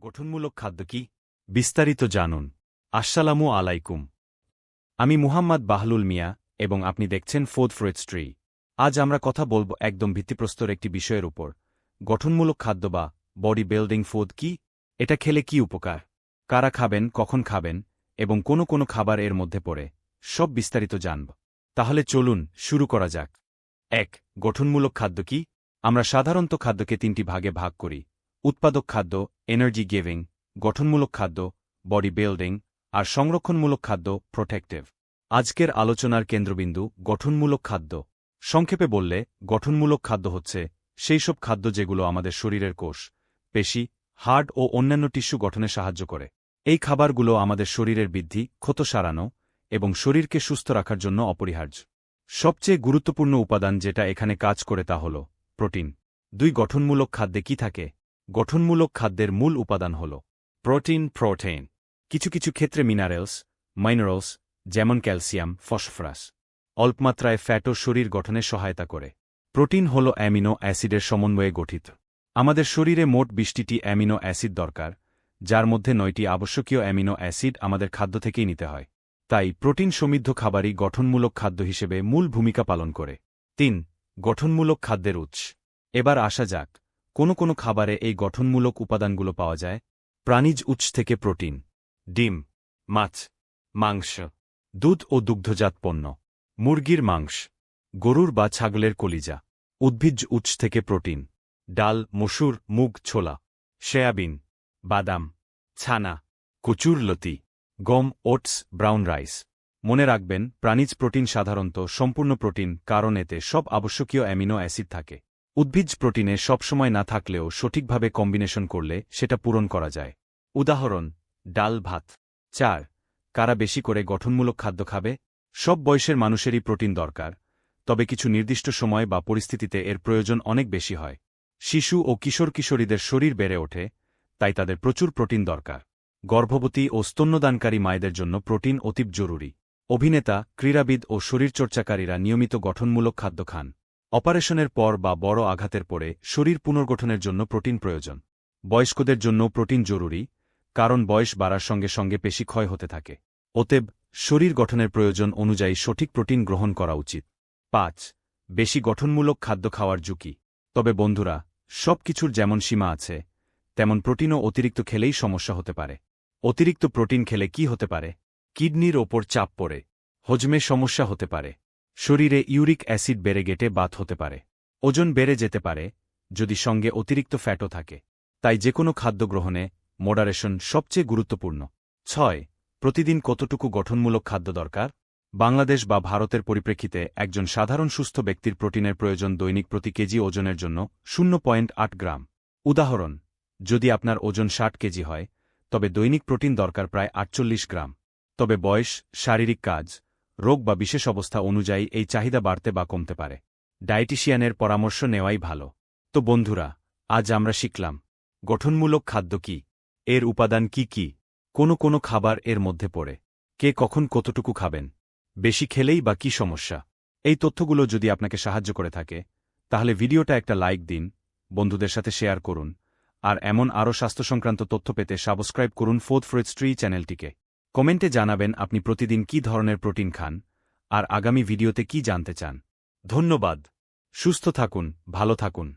গঠনমূলক খাদ্য কি? বিস্তারিত জানুন। আসসালামু আলাইকুম। আমি মুহাম্মদ বাহলুল মিয়া এবং আপনি দেখছেন ফোদ ফ্রুইটস ট্রি আজ আমরা কথা বলব একদম ভিত্তিপ্রস্তর একটি বিষয়ের উপর। গঠনমূলক খাদ্য বা বডি বিল্ডিং ফুড কি? এটা খেলে কি উপকার? কারা খাবেন, কখন খাবেন এবং কোনো কোনো খাবার এর মধ্যে পড়ে? সব বিস্তারিত জানব। তাহলে চলুন শুরু করা যাক। এক, গঠনমূলক খাদ্য কি? আমরা সাধারণত খাদ্যকে তিনটি ভাগে ভাগ করি। উৎপাদক খাদ্য এনার্জি গিভিং গঠনমূলক খাদ্য বডি বিল্ডিং আর সংরক্ষণমূলক খাদ্য প্রোটেক্টিভ আজকের আলোচনার কেন্দ্রবিন্দু গঠনমূলক খাদ্য। সংক্ষেপে বললে, গঠনমূলক খাদ্য হচ্ছে সেই সব খাদ্য যেগুলো আমাদের শরীরের কোষ, পেশি হার্ট ও অন্যান্য টিস্যু গঠনে সাহায্য করে। এই খাবারগুলো আমাদের শরীরের বৃদ্ধি, ক্ষত সারানো এবং শরীরকে সুস্থ রাখার জন্য অপরিহার্য। সবচেয়ে গুরুত্বপূর্ণ উপাদান যেটা এখানে কাজ করে তা হল, প্রোটিন। দুই গঠনমূলক খাদ্যে কি থাকে? গঠনমূলক খাদ্যের মূল উপাদান হল প্রোটিন, প্রোটেইন, কিছু কিছু ক্ষেত্রে মিনারেলস, মাইনারেলস, যেমন ক্যালসিয়াম, ফসফরাস। অল্পমাত্রায় ফ্যাটও শরীর গঠনে সহায়তা করে। প্রোটিন হল অ্যামিনো অ্যাসিডের সমন্বয়ে গঠিত। আমাদের শরীরে মোট বিশটিটি অ্যামিনো অ্যাসিড দরকার, যার মধ্যে নয়টি আবশ্যকীয় অ্যামিনো অ্যাসিড আমাদের খাদ্য থেকেই নিতে হয়। তাই প্রোটিন সমৃদ্ধ খাবারই গঠনমূলক খাদ্য হিসেবে মূল ভূমিকা পালন করে। তিন, গঠনমূলক খাদ্যের উৎস। এবার আসা যাক কোনো কোনো খাবারে এই গঠনমূলক উপাদানগুলো পাওয়া যায়। প্রাণীজ উৎস থেকে প্রোটিন, ডিম, মাছ, মাংস, দুধ ও দুগ্ধজাত পণ্য, মুরগির মাংস, গরুর বা ছাগলের কলিজা, উদ্ভিজ্জ উৎস থেকে প্রোটিন, ডাল, মসুর, মুগ, ছোলা, সয়াবিন, বাদাম, ছানা কচুরলতি গম, ওটস, ব্রাউন রাইস। মনে রাখবেন, প্রাণীজ প্রোটিন সাধারণত সম্পূর্ণ প্রোটিন কারণ এতে সব আবশ্যকীয় অ্যামিনো অ্যাসিড থাকে। উদ্ভিজ প্রোটিনে সবসময় না থাকলেও সঠিকভাবে কম্বিনেশন করলে সেটা পূরণ করা যায়। উদাহরণ, ডাল ভাত। চার, কারা বেশি করে গঠনমূলক খাদ্য খাবে? সব বয়সের মানুষেরই প্রোটিন দরকার, তবে কিছু নির্দিষ্ট সময় বা পরিস্থিতিতে এর প্রয়োজন অনেক বেশি হয়। শিশু ও কিশোর কিশোরীদের শরীর বেড়ে ওঠে, তাই তাদের প্রচুর প্রোটিন দরকার। গর্ভবতী ও স্তন্যদানকারী মায়েদের জন্য প্রোটিন অতীব জরুরি। অভিনেতা, ক্রীড়াবিদ ও শরীরচর্চাকারীরা নিয়মিত গঠনমূলক খাদ্য খান। অপারেশনের পর বা বড় আঘাতের পরে শরীর পুনর্গঠনের জন্য প্রোটিন প্রয়োজন। বয়স্কদের জন্য প্রোটিন জরুরি, কারণ বয়স বাড়ার সঙ্গে সঙ্গে পেশি ক্ষয় হতে থাকে। অতএব, শরীর গঠনের প্রয়োজন অনুযায়ী সঠিক প্রোটিন গ্রহণ করা উচিত। পাঁচ, বেশি গঠনমূলক খাদ্য খাওয়ার ঝুঁকি। তবে বন্ধুরা সব কিছুর যেমন সীমা আছে, তেমন প্রোটিনও অতিরিক্ত খেলেই সমস্যা হতে পারে। অতিরিক্ত প্রোটিন খেলে কি হতে পারে? কিডনির ওপর চাপ পড়ে, হজমে সমস্যা হতে পারে। শরীরে ইউরিক অ্যাসিড বেড়ে গেটে বাত হতে পারে। ওজন বেড়ে যেতে পারে, যদি সঙ্গে অতিরিক্ত ফ্যাটও থাকে। তাই যে কোনো খাদ্য গ্রহণে মডারেশন সবচেয়ে গুরুত্বপূর্ণ। ছয়, প্রতিদিন কতটুকু গঠনমূলক খাদ্য দরকার? বাংলাদেশ বা ভারতের পরিপ্রেক্ষিতে একজন সাধারণ সুস্থ ব্যক্তির প্রোটিনের প্রয়োজন দৈনিক প্রতি কেজি ওজনের জন্য শূন্য পয়েন্ট আট গ্রাম। উদাহরণ, যদি আপনার ওজন ষাট কেজি হয়, তবে দৈনিক প্রোটিন দরকার প্রায় আটচল্লিশ গ্রাম। তবে বয়স, শারীরিক কাজ রোগ বা বিশেষ অবস্থা অনুযায়ী এই চাহিদা বাড়তে বা কমতে পারে। ডায়েটিশিয়ানের পরামর্শ নেওয়াই ভালো। তো বন্ধুরা, আজ আমরা শিখলাম, গঠনমূলক খাদ্য কি? এর উপাদান কি কি? কোনো কোনো খাবার এর মধ্যে পড়ে। কে কখন কতটুকু খাবেন? বেশি খেলেই বা কি সমস্যা? এই তথ্যগুলো যদি আপনাকে সাহায্য করে থাকে, তাহলে ভিডিওটা একটা লাইক দিন, বন্ধুদের সাথে শেয়ার করুন, আর এমন আরও স্বাস্থ্য সংক্রান্ত তথ্য পেতে সাবস্ক্রাইব করুন ফোর্থ ফ্রুইটস ট্রি চ্যানেলটিকে। কমেন্টে জানাবেন আপনি প্রতিদিন কি ধরনের প্রোটিন খান, আর আগামী ভিডিওতে কি জানতে চান। ধন্যবাদ। সুস্থ থাকুন, ভালো থাকুন।